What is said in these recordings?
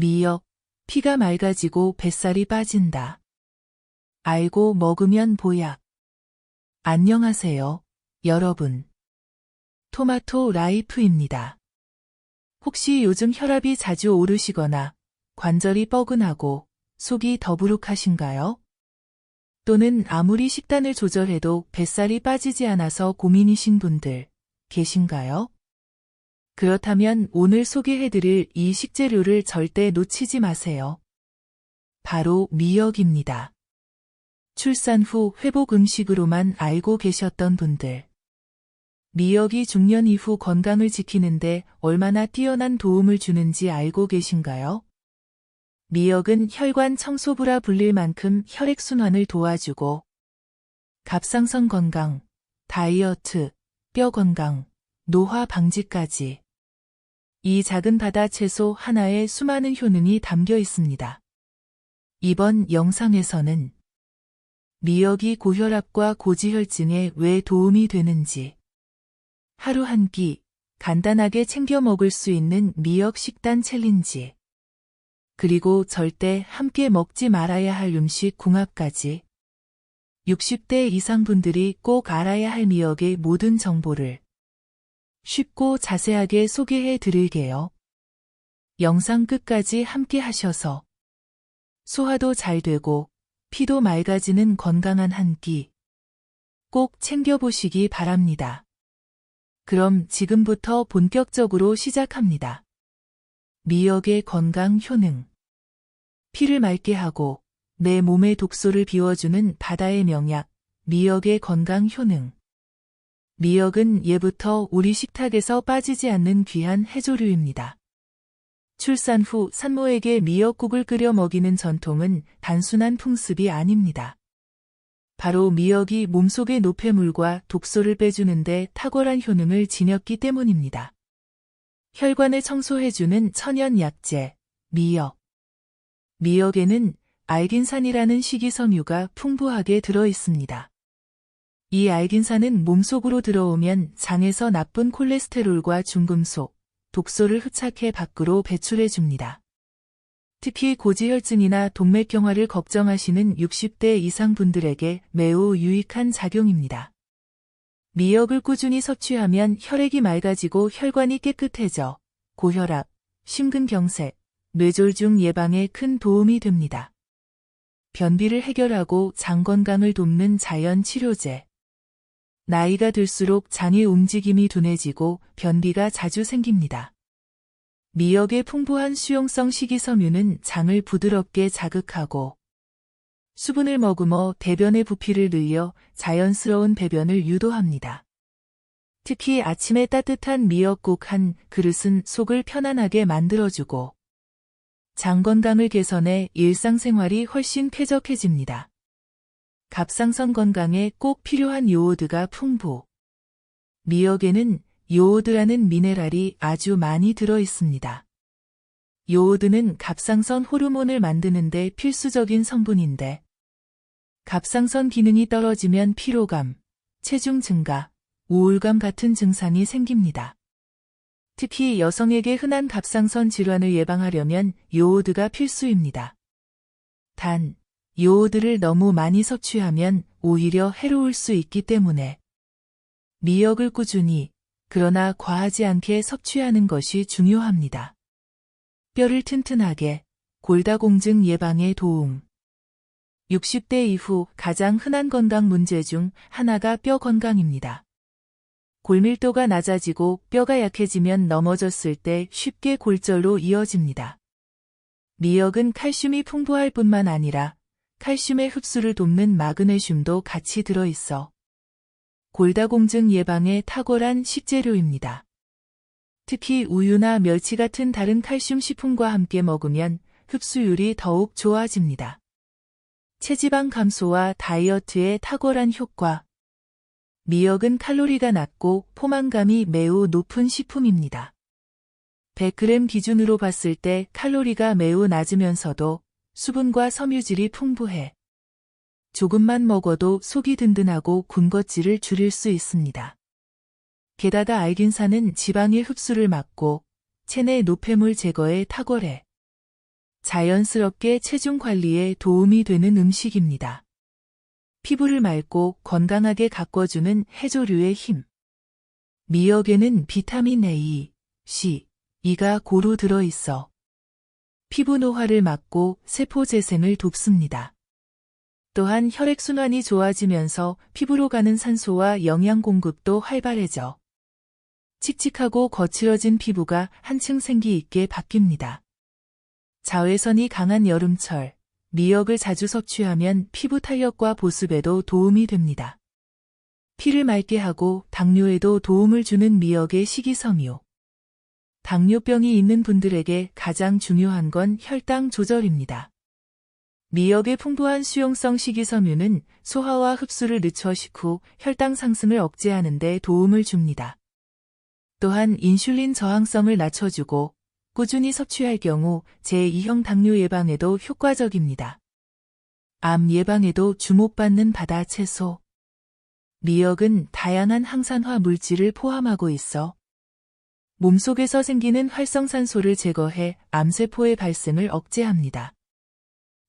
미역, 피가 맑아지고 뱃살이 빠진다. 알고 먹으면 보약. 안녕하세요, 여러분. 토마토 라이프입니다. 혹시 요즘 혈압이 자주 오르시거나 관절이 뻐근하고 속이 더부룩하신가요? 또는 아무리 식단을 조절해도 뱃살이 빠지지 않아서 고민이신 분들 계신가요? 그렇다면 오늘 소개해드릴 이 식재료를 절대 놓치지 마세요. 바로 미역입니다. 출산 후 회복 음식으로만 알고 계셨던 분들. 미역이 중년 이후 건강을 지키는데 얼마나 뛰어난 도움을 주는지 알고 계신가요? 미역은 혈관 청소부라 불릴 만큼 혈액순환을 도와주고 갑상선 건강, 다이어트, 뼈 건강, 노화 방지까지 이 작은 바다 채소 하나에 수많은 효능이 담겨 있습니다. 이번 영상에서는 미역이 고혈압과 고지혈증에 왜 도움이 되는지 하루 한 끼 간단하게 챙겨 먹을 수 있는 미역 식단 챌린지 그리고 절대 함께 먹지 말아야 할 음식 궁합까지 60대 이상 분들이 꼭 알아야 할 미역의 모든 정보를 쉽고 자세하게 소개해 드릴게요. 영상 끝까지 함께 하셔서 소화도 잘 되고 피도 맑아지는 건강한 한 끼 꼭 챙겨보시기 바랍니다. 그럼 지금부터 본격적으로 시작합니다. 미역의 건강 효능 피를 맑게 하고 내 몸의 독소를 비워주는 바다의 명약, 미역의 건강 효능. 미역은 예부터 우리 식탁에서 빠지지 않는 귀한 해조류입니다. 출산 후 산모에게 미역국을 끓여 먹이는 전통은 단순한 풍습이 아닙니다. 바로 미역이 몸속의 노폐물과 독소를 빼주는데 탁월한 효능을 지녔기 때문입니다. 혈관을 청소해주는 천연 약재, 미역. 미역에는 알긴산이라는 식이섬유가 풍부하게 들어 있습니다. 이 알긴산은 몸속으로 들어오면 장에서 나쁜 콜레스테롤과 중금속, 독소를 흡착해 밖으로 배출해 줍니다. 특히 고지혈증이나 동맥경화를 걱정하시는 60대 이상 분들에게 매우 유익한 작용입니다. 미역을 꾸준히 섭취하면 혈액이 맑아지고 혈관이 깨끗해져 고혈압, 심근경색, 뇌졸중 예방에 큰 도움이 됩니다. 변비를 해결하고 장 건강을 돕는 자연 치료제. 나이가 들수록 장의 움직임이 둔해지고 변비가 자주 생깁니다. 미역의 풍부한 수용성 식이섬유는 장을 부드럽게 자극하고 수분을 머금어 대변의 부피를 늘려 자연스러운 배변을 유도합니다. 특히 아침에 따뜻한 미역국 한 그릇은 속을 편안하게 만들어주고 장 건강을 개선해 일상생활이 훨씬 쾌적해집니다. 갑상선 건강에 꼭 필요한 요오드가 풍부. 미역에는 요오드라는 미네랄이 아주 많이 들어 있습니다. 요오드는 갑상선 호르몬을 만드는데 필수적인 성분인데 갑상선 기능이 떨어지면 피로감, 체중 증가, 우울감 같은 증상이 생깁니다. 특히 여성에게 흔한 갑상선 질환을 예방하려면 요오드가 필수입니다. 단, 요오드를 너무 많이 섭취하면 오히려 해로울 수 있기 때문에 미역을 꾸준히 그러나 과하지 않게 섭취하는 것이 중요합니다. 뼈를 튼튼하게 골다공증 예방에 도움 60대 이후 가장 흔한 건강 문제 중 하나가 뼈 건강입니다. 골밀도가 낮아지고 뼈가 약해지면 넘어졌을 때 쉽게 골절로 이어집니다. 미역은 칼슘이 풍부할 뿐만 아니라 칼슘의 흡수를 돕는 마그네슘도 같이 들어있어 골다공증 예방에 탁월한 식재료입니다. 특히 우유나 멸치 같은 다른 칼슘 식품과 함께 먹으면 흡수율이 더욱 좋아집니다. 체지방 감소와 다이어트에 탁월한 효과, 미역은 칼로리가 낮고 포만감이 매우 높은 식품입니다. 100g 기준으로 봤을 때 칼로리가 매우 낮으면서도 수분과 섬유질이 풍부해 조금만 먹어도 속이 든든하고 군것질을 줄일 수 있습니다. 게다가 알긴산은 지방의 흡수를 막고 체내 노폐물 제거에 탁월해 자연스럽게 체중 관리에 도움이 되는 음식입니다. 피부를 맑고 건강하게 가꿔주는 해조류의 힘. 미역에는 비타민 A, C, E가 고루 들어있어 피부 노화를 막고 세포 재생을 돕습니다. 또한 혈액순환이 좋아지면서 피부로 가는 산소와 영양 공급도 활발해져 칙칙하고 거칠어진 피부가 한층 생기 있게 바뀝니다. 자외선이 강한 여름철, 미역을 자주 섭취하면 피부 탄력과 보습에도 도움이 됩니다. 피를 맑게 하고 당뇨에도 도움을 주는 미역의 식이섬유. 당뇨병이 있는 분들에게 가장 중요한 건 혈당 조절입니다. 미역의 풍부한 수용성 식이섬유는 소화와 흡수를 늦춰 식후 혈당 상승을 억제하는 데 도움을 줍니다. 또한 인슐린 저항성을 낮춰주고 꾸준히 섭취할 경우 제2형 당뇨 예방에도 효과적입니다. 암 예방에도 주목받는 바다 채소. 미역은 다양한 항산화 물질을 포함하고 있어 몸속에서 생기는 활성산소를 제거해 암세포의 발생을 억제합니다.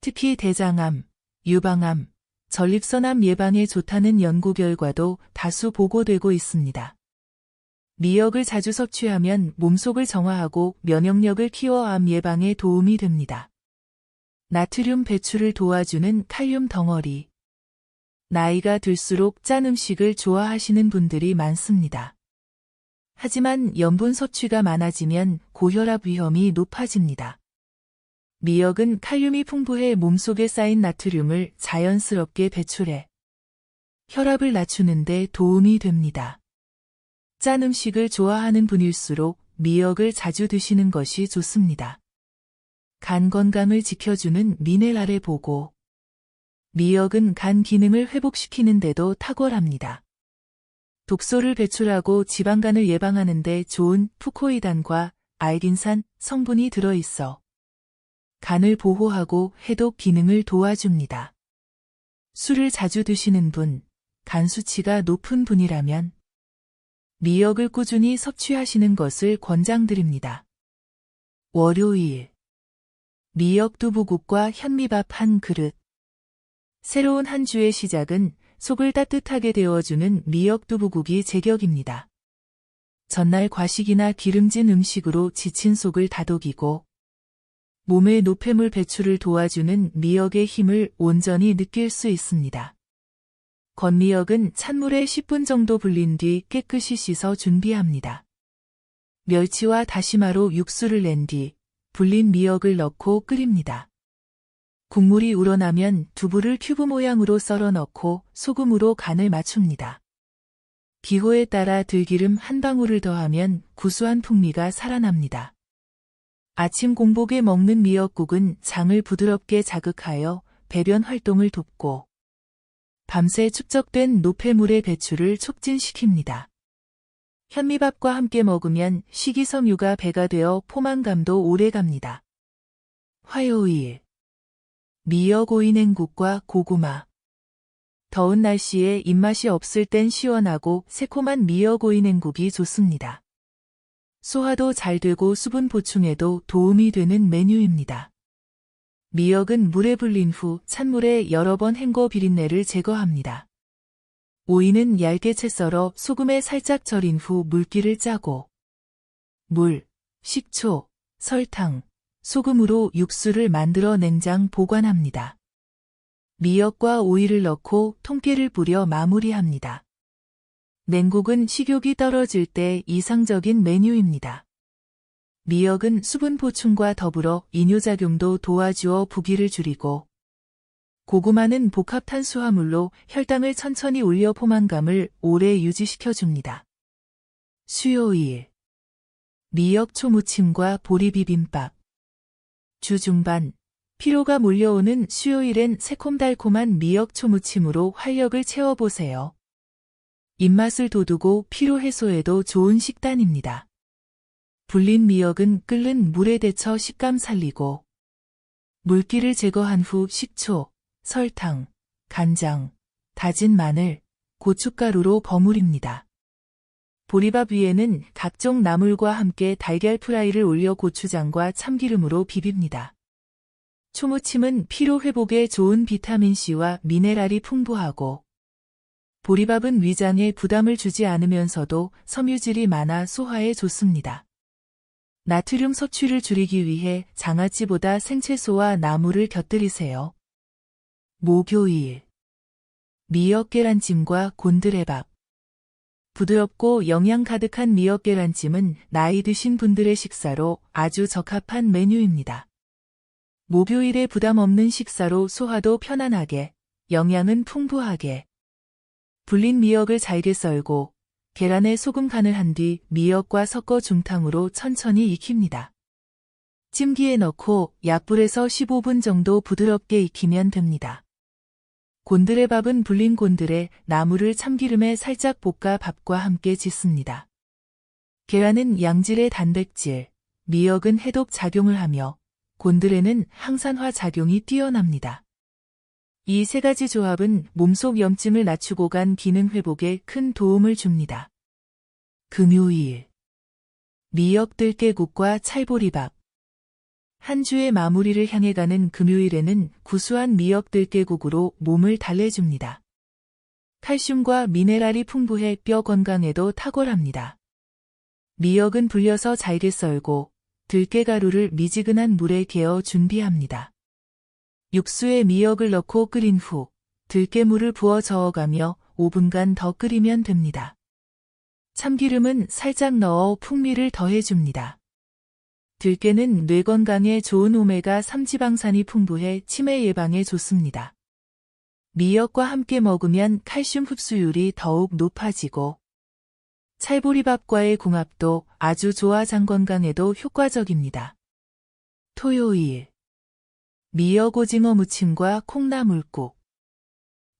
특히 대장암, 유방암, 전립선암 예방에 좋다는 연구 결과도 다수 보고되고 있습니다. 미역을 자주 섭취하면 몸속을 정화하고 면역력을 키워 암 예방에 도움이 됩니다. 나트륨 배출을 도와주는 칼륨 덩어리. 나이가 들수록 짠 음식을 좋아하시는 분들이 많습니다. 하지만 염분 섭취가 많아지면 고혈압 위험이 높아집니다. 미역은 칼륨이 풍부해 몸속에 쌓인 나트륨을 자연스럽게 배출해 혈압을 낮추는데 도움이 됩니다. 짠 음식을 좋아하는 분일수록 미역을 자주 드시는 것이 좋습니다. 간 건강을 지켜주는 미네랄의 보고 미역은 간 기능을 회복시키는데도 탁월합니다. 독소를 배출하고 지방간을 예방하는 데 좋은 푸코이단과 알긴산 성분이 들어있어 간을 보호하고 해독 기능을 도와줍니다. 술을 자주 드시는 분, 간 수치가 높은 분이라면 미역을 꾸준히 섭취하시는 것을 권장드립니다. 월요일 미역 두부국과 현미밥 한 그릇 새로운 한 주의 시작은 속을 따뜻하게 데워주는 미역두부국이 제격입니다. 전날 과식이나 기름진 음식으로 지친 속을 다독이고 몸의 노폐물 배출을 도와주는 미역의 힘을 온전히 느낄 수 있습니다. 건미역은 찬물에 10분 정도 불린 뒤 깨끗이 씻어 준비합니다. 멸치와 다시마로 육수를 낸 뒤 불린 미역을 넣고 끓입니다. 국물이 우러나면 두부를 큐브 모양으로 썰어 넣고 소금으로 간을 맞춥니다. 기호에 따라 들기름 한 방울을 더하면 구수한 풍미가 살아납니다. 아침 공복에 먹는 미역국은 장을 부드럽게 자극하여 배변 활동을 돕고 밤새 축적된 노폐물의 배출을 촉진시킵니다. 현미밥과 함께 먹으면 식이섬유가 배가 되어 포만감도 오래 갑니다. 화요일 오이냉국과 고구마. 더운 날씨에 입맛이 없을 땐 시원하고 새콤한 오이냉국이 좋습니다. 소화도 잘 되고 수분 보충에도 도움이 되는 메뉴입니다. 미역은 물에 불린 후 찬물에 여러 번 헹궈 비린내를 제거합니다. 오이는 얇게 채 썰어 소금에 살짝 절인 후 물기를 짜고 물, 식초, 설탕, 소금으로 육수를 만들어 냉장 보관합니다. 미역과 오이를 넣고 통깨를 뿌려 마무리합니다. 냉국은 식욕이 떨어질 때 이상적인 메뉴입니다. 미역은 수분 보충과 더불어 이뇨작용도 도와주어 부기를 줄이고 고구마는 복합 탄수화물로 혈당을 천천히 올려 포만감을 오래 유지시켜 줍니다. 수요일 미역 초무침과 보리비빔밥 주 중반 피로가 몰려오는 수요일엔 새콤달콤한 미역 초 무침으로 활력을 채워보세요. 입맛을 돋우고 피로 해소에도 좋은 식단입니다. 불린 미역은 끓는 물에 데쳐 식감 살리고 물기를 제거한 후 식초, 설탕, 간장, 다진 마늘, 고춧가루로 버무립니다. 보리밥 위에는 각종 나물과 함께 달걀 프라이를 올려 고추장과 참기름으로 비빕니다. 초무침은 피로 회복에 좋은 비타민C와 미네랄이 풍부하고 보리밥은 위장에 부담을 주지 않으면서도 섬유질이 많아 소화에 좋습니다. 나트륨 섭취를 줄이기 위해 장아찌보다 생채소와 나물을 곁들이세요. 목요일 미역 계란찜과 곤드레밥 부드럽고 영양 가득한 미역 계란찜은 나이 드신 분들의 식사로 아주 적합한 메뉴입니다. 목요일에 부담 없는 식사로 소화도 편안하게, 영양은 풍부하게. 불린 미역을 잘게 썰고 계란에 소금 간을 한 뒤 미역과 섞어 중탕으로 천천히 익힙니다. 찜기에 넣고 약불에서 15분 정도 부드럽게 익히면 됩니다. 곤드레밥은 불린 곤드레, 나물을 참기름에 살짝 볶아 밥과 함께 짓습니다. 계란은 양질의 단백질, 미역은 해독 작용을 하며 곤드레는 항산화 작용이 뛰어납니다. 이 세 가지 조합은 몸속 염증을 낮추고 간 기능 회복에 큰 도움을 줍니다. 금요일 미역 들깨국과 찰보리밥 한 주의 마무리를 향해 가는 금요일에는 구수한 미역 들깨국으로 몸을 달래줍니다. 칼슘과 미네랄이 풍부해 뼈 건강에도 탁월합니다. 미역은 불려서 잘게 썰고 들깨가루를 미지근한 물에 개어 준비합니다. 육수에 미역을 넣고 끓인 후 들깨물을 부어 저어가며 5분간 더 끓이면 됩니다. 참기름은 살짝 넣어 풍미를 더해줍니다. 들깨는 뇌 건강에 좋은 오메가3 지방산이 풍부해 치매 예방에 좋습니다. 미역과 함께 먹으면 칼슘 흡수율이 더욱 높아지고 찰보리밥과의 궁합도 아주 좋아 장 건강에도 효과적입니다. 토요일 미역 오징어 무침과 콩나물국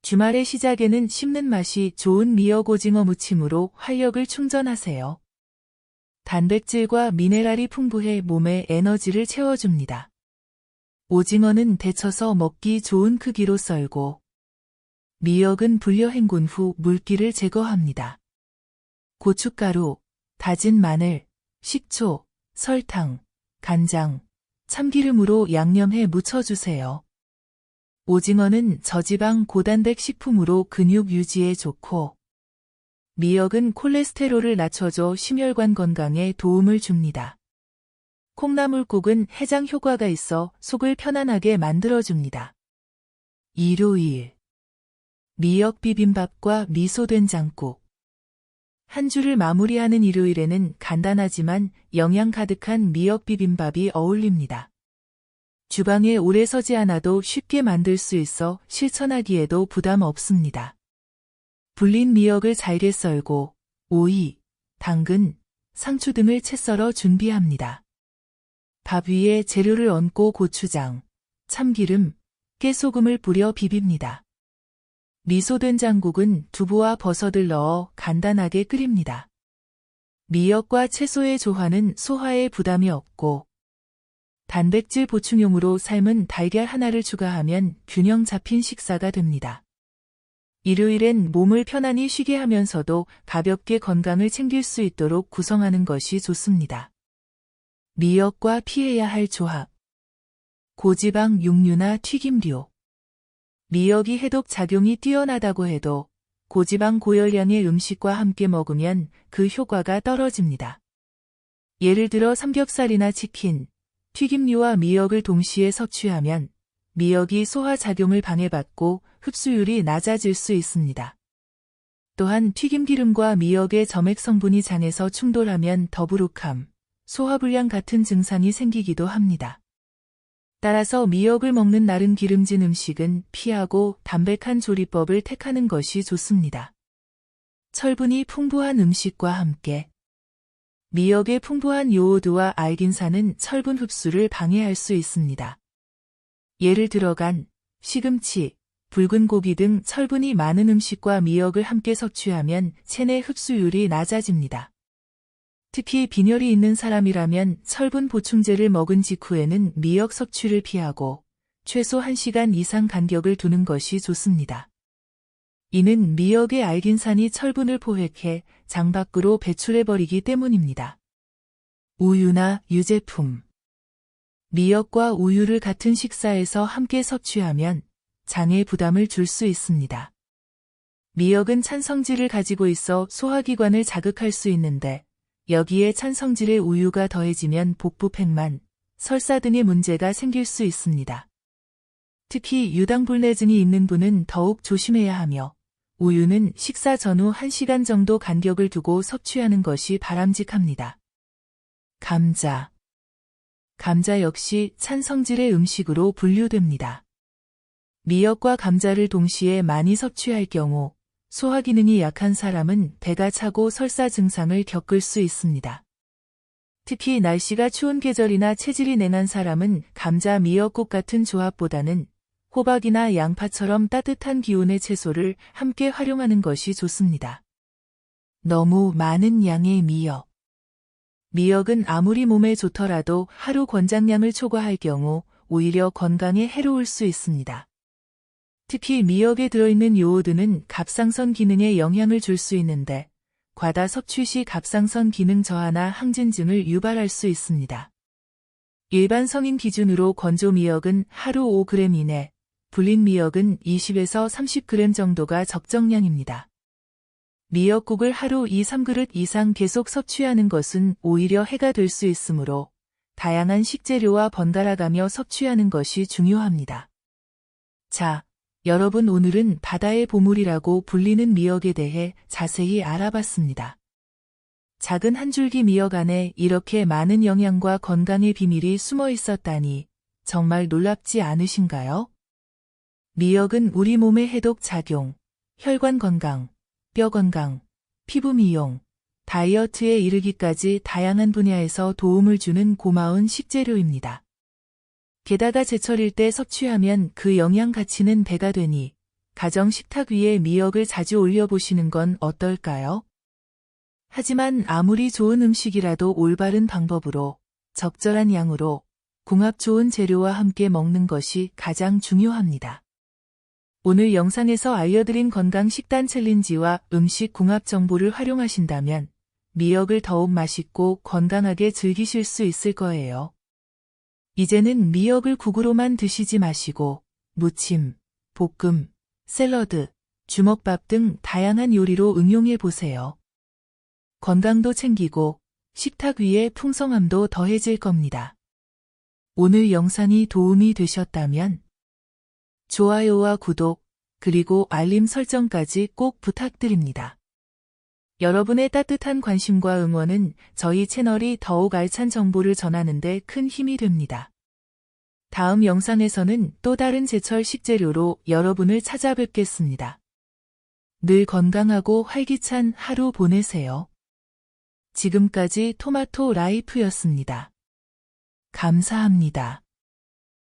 주말의 시작에는 씹는 맛이 좋은 미역 오징어 무침으로 활력을 충전하세요. 단백질과 미네랄이 풍부해 몸에 에너지를 채워줍니다. 오징어는 데쳐서 먹기 좋은 크기로 썰고 미역은 불려 헹군 후 물기를 제거합니다. 고춧가루, 다진 마늘, 식초, 설탕, 간장, 참기름으로 양념해 무쳐주세요. 오징어는 저지방 고단백 식품으로 근육 유지에 좋고 미역은 콜레스테롤을 낮춰줘 심혈관 건강에 도움을 줍니다. 콩나물국은 해장 효과가 있어 속을 편안하게 만들어줍니다. 일요일 미역 비빔밥과 미소된장국 한 주를 마무리하는 일요일에는 간단하지만 영양 가득한 미역 비빔밥이 어울립니다. 주방에 오래 서지 않아도 쉽게 만들 수 있어 실천하기에도 부담 없습니다. 불린 미역을 잘게 썰고 오이, 당근, 상추 등을 채 썰어 준비합니다. 밥 위에 재료를 얹고 고추장, 참기름, 깨소금을 뿌려 비빕니다. 미소된장국은 두부와 버섯을 넣어 간단하게 끓입니다. 미역과 채소의 조화는 소화에 부담이 없고 단백질 보충용으로 삶은 달걀 하나를 추가하면 균형 잡힌 식사가 됩니다. 일요일엔 몸을 편안히 쉬게 하면서도 가볍게 건강을 챙길 수 있도록 구성하는 것이 좋습니다. 미역과 피해야 할 조합 고지방 육류나 튀김류 미역이 해독 작용이 뛰어나다고 해도 고지방 고열량의 음식과 함께 먹으면 그 효과가 떨어집니다. 예를 들어 삼겹살이나 치킨, 튀김류와 미역을 동시에 섭취하면 미역이 소화 작용을 방해받고 흡수율이 낮아질 수 있습니다. 또한 튀김기름과 미역의 점액 성분이 장에서 충돌하면 더부룩함, 소화불량 같은 증상이 생기기도 합니다. 따라서 미역을 먹는 날은 기름진 음식은 피하고 담백한 조리법을 택하는 것이 좋습니다. 철분이 풍부한 음식과 함께 미역의 풍부한 요오드와 알긴산은 철분 흡수를 방해할 수 있습니다. 예를 들어간 시금치, 붉은 고기 등 철분이 많은 음식과 미역을 함께 섭취하면 체내 흡수율이 낮아집니다. 특히 빈혈이 있는 사람이라면 철분 보충제를 먹은 직후에는 미역 섭취를 피하고 최소 1시간 이상 간격을 두는 것이 좋습니다. 이는 미역의 알긴산이 철분을 포획해 장 밖으로 배출해버리기 때문입니다. 우유나 유제품 미역과 우유를 같은 식사에서 함께 섭취하면 장에 부담을 줄 수 있습니다. 미역은 찬성질을 가지고 있어 소화기관을 자극할 수 있는데 여기에 찬성질의 우유가 더해지면 복부 팽만, 설사 등의 문제가 생길 수 있습니다. 특히 유당불내증이 있는 분은 더욱 조심해야 하며 우유는 식사 전후 1시간 정도 간격을 두고 섭취하는 것이 바람직합니다. 감자 감자 역시 찬성질의 음식으로 분류됩니다. 미역과 감자를 동시에 많이 섭취할 경우 소화 기능이 약한 사람은 배가 차고 설사 증상을 겪을 수 있습니다. 특히 날씨가 추운 계절이나 체질이 냉한 사람은 감자 미역국 같은 조합보다는 호박이나 양파처럼 따뜻한 기온의 채소를 함께 활용하는 것이 좋습니다. 너무 많은 양의 미역. 미역은 아무리 몸에 좋더라도 하루 권장량을 초과할 경우 오히려 건강에 해로울 수 있습니다. 특히 미역에 들어있는 요오드는 갑상선 기능에 영향을 줄 수 있는데 과다 섭취 시 갑상선 기능 저하나 항진증을 유발할 수 있습니다. 일반 성인 기준으로 건조 미역은 하루 5g 이내, 불린 미역은 20에서 30g 정도가 적정량입니다. 미역국을 하루 2, 3그릇 이상 계속 섭취하는 것은 오히려 해가 될 수 있으므로 다양한 식재료와 번갈아가며 섭취하는 것이 중요합니다. 자, 여러분 오늘은 바다의 보물이라고 불리는 미역에 대해 자세히 알아봤습니다. 작은 한 줄기 미역 안에 이렇게 많은 영양과 건강의 비밀이 숨어 있었다니 정말 놀랍지 않으신가요? 미역은 우리 몸의 해독 작용, 혈관 건강, 뼈 건강, 피부 미용, 다이어트에 이르기까지 다양한 분야에서 도움을 주는 고마운 식재료입니다. 게다가 제철일 때 섭취하면 그 영양 가치는 배가 되니 가정 식탁 위에 미역을 자주 올려보시는 건 어떨까요? 하지만 아무리 좋은 음식이라도 올바른 방법으로 적절한 양으로 궁합 좋은 재료와 함께 먹는 것이 가장 중요합니다. 오늘 영상에서 알려드린 건강 식단 챌린지와 음식 궁합 정보를 활용하신다면 미역을 더욱 맛있고 건강하게 즐기실 수 있을 거예요. 이제는 미역을 국으로만 드시지 마시고 무침, 볶음, 샐러드, 주먹밥 등 다양한 요리로 응용해 보세요. 건강도 챙기고 식탁 위에 풍성함도 더해질 겁니다. 오늘 영상이 도움이 되셨다면 좋아요와 구독, 그리고 알림 설정까지 꼭 부탁드립니다. 여러분의 따뜻한 관심과 응원은 저희 채널이 더욱 알찬 정보를 전하는 데 큰 힘이 됩니다. 다음 영상에서는 또 다른 제철 식재료로 여러분을 찾아뵙겠습니다. 늘 건강하고 활기찬 하루 보내세요. 지금까지 토마토 라이프였습니다. 감사합니다.